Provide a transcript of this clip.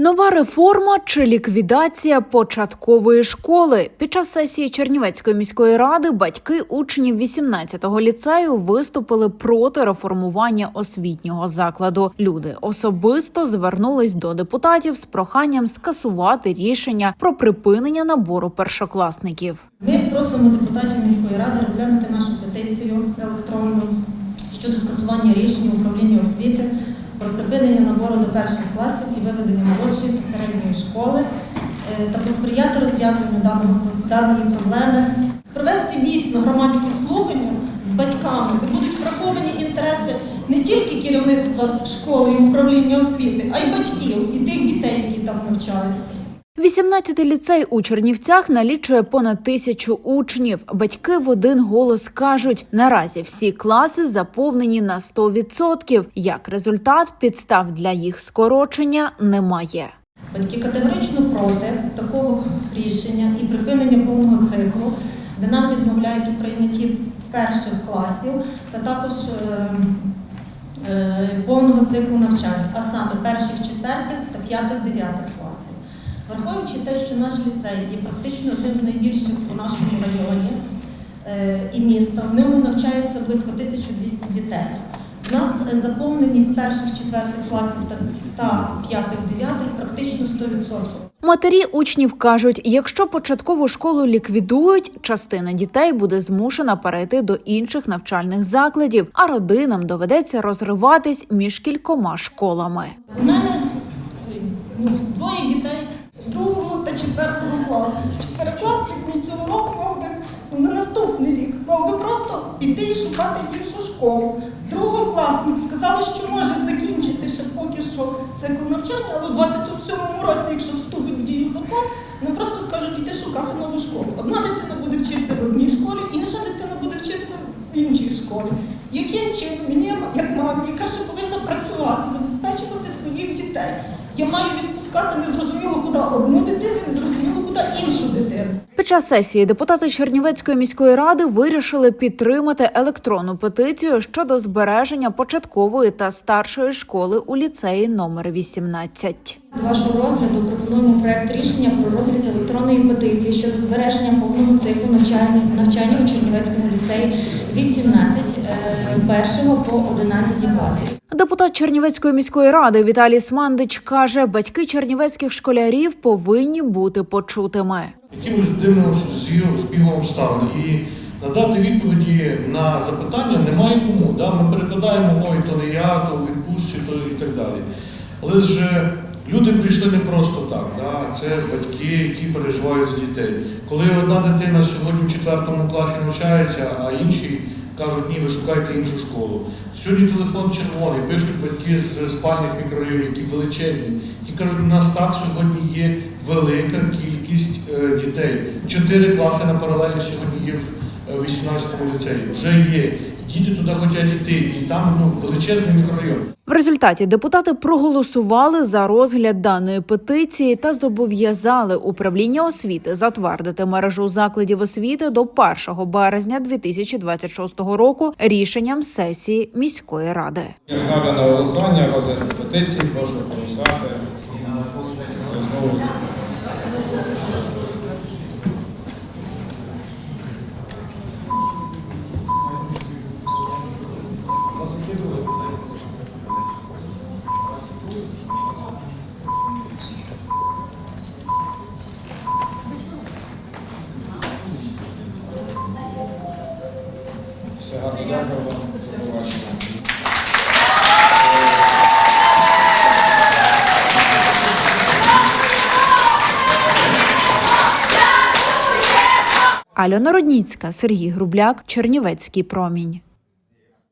Нова реформа чи ліквідація початкової школи під час сесії Чернівецької міської ради батьки учнів 18-го ліцею виступили проти реформування освітнього закладу. Люди особисто звернулись до депутатів з проханням скасувати рішення про припинення набору першокласників. Ми просимо депутатів міської ради розглянути нашу петицію електронну щодо скасування рішення управління освіти про припинення набору до перших класів і виведення молодшої та середньої школи е, та посприяти розв'язанню даної проблеми, провести дійсно громадські слухання з батьками, де будуть враховані інтереси не тільки керівництва школи і управління освіти, а й батьків і тих дітей, які там навчаються. 18-й ліцей у Чернівцях налічує понад тисячу учнів. Батьки в один голос кажуть: наразі всі класи заповнені на 100%. Як результат, підстав для їх скорочення немає. Батьки категорично проти такого рішення і припинення повного циклу, де нам відмовляють у прийнятті перших класів та також е, е, повного циклу навчання, а саме перших, четвертих та п'ятих, дев'ятих. Враховуючи те, що наш ліцей є практично одним з найбільших у нашому районі е, і міста, в ньому навчається близько 1200 дітей. У нас е, заповненість перших, четвертих класів та, та п'ятих, дев'ятих практично 100%. Матері учнів кажуть, якщо початкову школу ліквідують, частина дітей буде змушена перейти до інших навчальних закладів, а родинам доведеться розриватись між кількома школами. У мене ну, двоє дітей другого та четвертого класу. Чотирикласник мій цього року мав би ну, на наступний рік мав би просто піти і шукати іншу школу. Другокласник сказали, що може закінчити ще поки що цикл навчання, але у 27-му році, якщо вступить в дію закон, вони просто скажуть іти шукати нову школу. Одна дитина буде вчитися в одній школі, інша дитина буде вчитися в іншій школі. Яким чином мені, як мамі, яка ще повинна працювати? Я маю відпускати незрозуміло куди одну дитину, незрозуміло куди іншу дитину. Під час сесії депутати Чернівецької міської ради вирішили підтримати електронну петицію щодо збереження початкової та старшої школи у ліцеї номер 18. До вашого розгляду пропонуємо проект рішення про розгляд електронної петиції щодо збереження повного циклу навчання, навчання у Чернівецькому ліцеї 18 е, 1 по 11 класів. Депутат Чернівецької міської ради Віталій Смандич каже, батьки чернівецьких школярів повинні бути почутими. якимось дивним збігом обставин. І надати відповіді на запитання немає кому. Да? Ми перекладаємо, ой, то не я, то відпустці, то і так далі. Але ж люди прийшли не просто так. Да? Це батьки, які переживають за дітей. Коли одна дитина сьогодні в четвертому класі навчається, а інші кажуть, ні, ви шукайте іншу школу. Сьогодні телефон червоний, пишуть батьки з спальних мікрорайонів, які величезні, Ті кажуть, у нас так сьогодні є велика кількість е, дітей. Чотири класи на паралелі сьогодні є в е, 18-му ліцеї. Вже є. Діти туди хочуть йти, і там ну, величезний мікрорайон. В результаті депутати проголосували за розгляд даної петиції та зобов'язали управління освіти затвердити мережу закладів освіти до 1 березня 2026 року рішенням сесії міської ради. Я ставлю на голосування розгляд петиції, прошу голосувати. Все дякую вам. До побачення. Альона Родніцька, Сергій Грубляк, Чернівецький промінь.